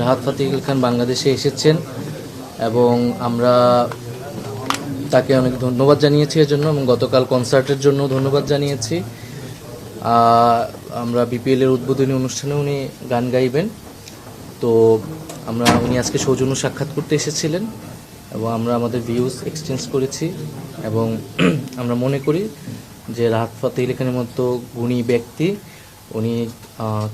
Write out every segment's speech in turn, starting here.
রাহাত ফাতিক খান বাংলাদেশে এসেছেন এবং আমরা তাকে অনেক ধন্যবাদ জানিয়েছি এর জন্য এবং গতকাল কনসার্টের জন্য ধন্যবাদ জানিয়েছি। আমরা বিপিএল এর উদ্বোধনী অনুষ্ঠানে উনি গান গাইবেন। তো আমরা, উনি আজকে সৌজন্য সাক্ষাৎ করতে এসেছিলেন এবং আমরা আমাদের ভিউজ এক্সচেঞ্জ করেছি এবং আমরা মনে করি যে রাহাত ফাতে খানের মতো গুণী ব্যক্তি উনি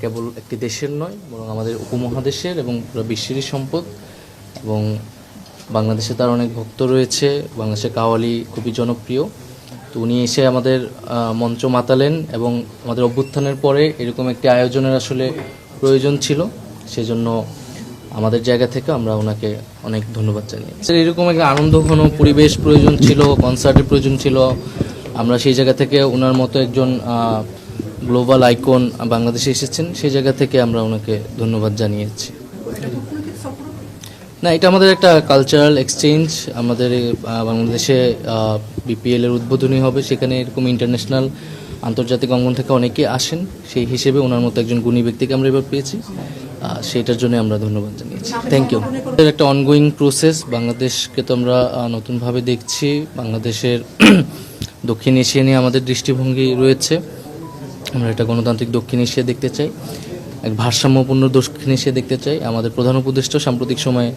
কেবল একটি দেশের নয়, বরং আমাদের উপমহাদেশের এবং পুরো বিশ্বেরই সম্পদ। এবং বাংলাদেশে তার অনেক ভক্ত রয়েছে, বাংলাদেশের কাওয়ালি খুবই জনপ্রিয়। তো উনি এসে আমাদের মঞ্চ মাতালেন এবং আমাদের অভ্যুত্থানের পরে এরকম একটি আয়োজনের আসলে প্রয়োজন ছিল। সেজন্য আমাদের জায়গা থেকে আমরা ওনাকে অনেক ধন্যবাদ জানিয়ে এরকম একটা আনন্দঘন পরিবেশ প্রয়োজন ছিল, কনসার্টের প্রয়োজন ছিল। আমরা সেই জায়গা থেকে ওনার মতো একজন গ্লোবাল আইকন বাংলাদেশে এসেছেন, সেই জায়গা থেকে আমরা ওনাকে ধন্যবাদ জানিয়েছি। না, এটা আমাদের একটা কালচারাল এক্সচেঞ্জ আমাদের বাংলাদেশে বিপিএল এর উদ্বোধনী হবে, সেখানে এরকম ইন্টারন্যাশনাল আন্তর্জাতিক অঙ্গন থেকে অনেকে আসেন, সেই হিসেবে ওনার মতো একজন গুণী ব্যক্তিকে আমরা এবার পেয়েছি। সেটার জন্য আমরা ধন্যবাদ জানিয়েছি। থ্যাংক ইউ একটা অনগোয়িং প্রসেস বাংলাদেশকে তো আমরা নতুনভাবে দেখছি, বাংলাদেশের দক্ষিণ এশিয়া নিয়ে আমাদের দৃষ্টিভঙ্গি রয়েছে। আমরা একটা গণতান্ত্রিক দক্ষিণ এশিয়া দেখতে চাই, এক ভারসাম্যপূর্ণ দক্ষিণ এশিয়া দেখতে চাই। আমাদের প্রধান উপদেষ্টা সাম্প্রতিক সময়ে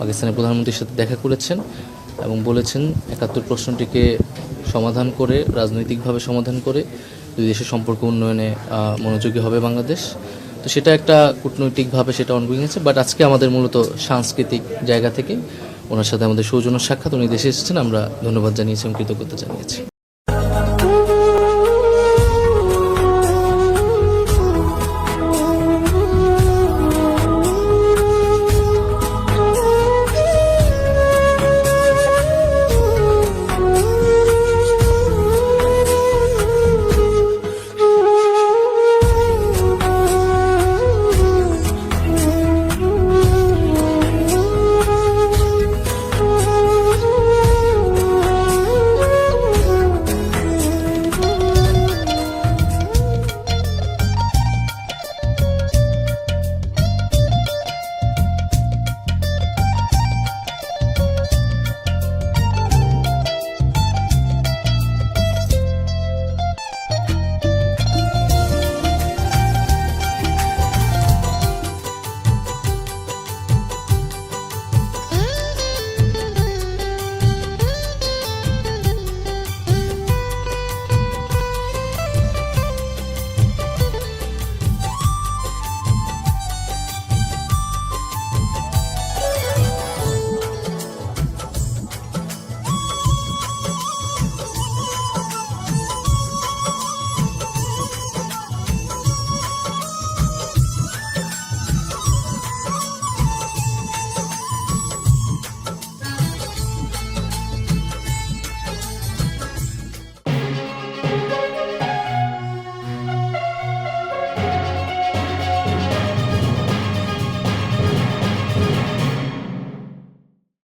পাকিস্তানের প্রধানমন্ত্রীর সাথে দেখা করেছেন এবং বলেছেন একাত্তর প্রশ্নটিকে সমাধান করে, রাজনৈতিকভাবে সমাধান করে দুই দেশের সম্পর্ক উন্নয়নে মনোযোগী হবে বাংলাদেশ। তো সেটা একটা কূটনৈতিকভাবে সেটা অনগোয়িং আছে বাট আজকে আমাদের মূলত সাংস্কৃতিক জায়গা থেকে ওনার সাথে আমাদের সৌজন্য সাক্ষাৎ। উনি দেশে এসেছেন, আমরা ধন্যবাদ জানিয়েছি এবং কৃতজ্ঞতা জানিয়েছি।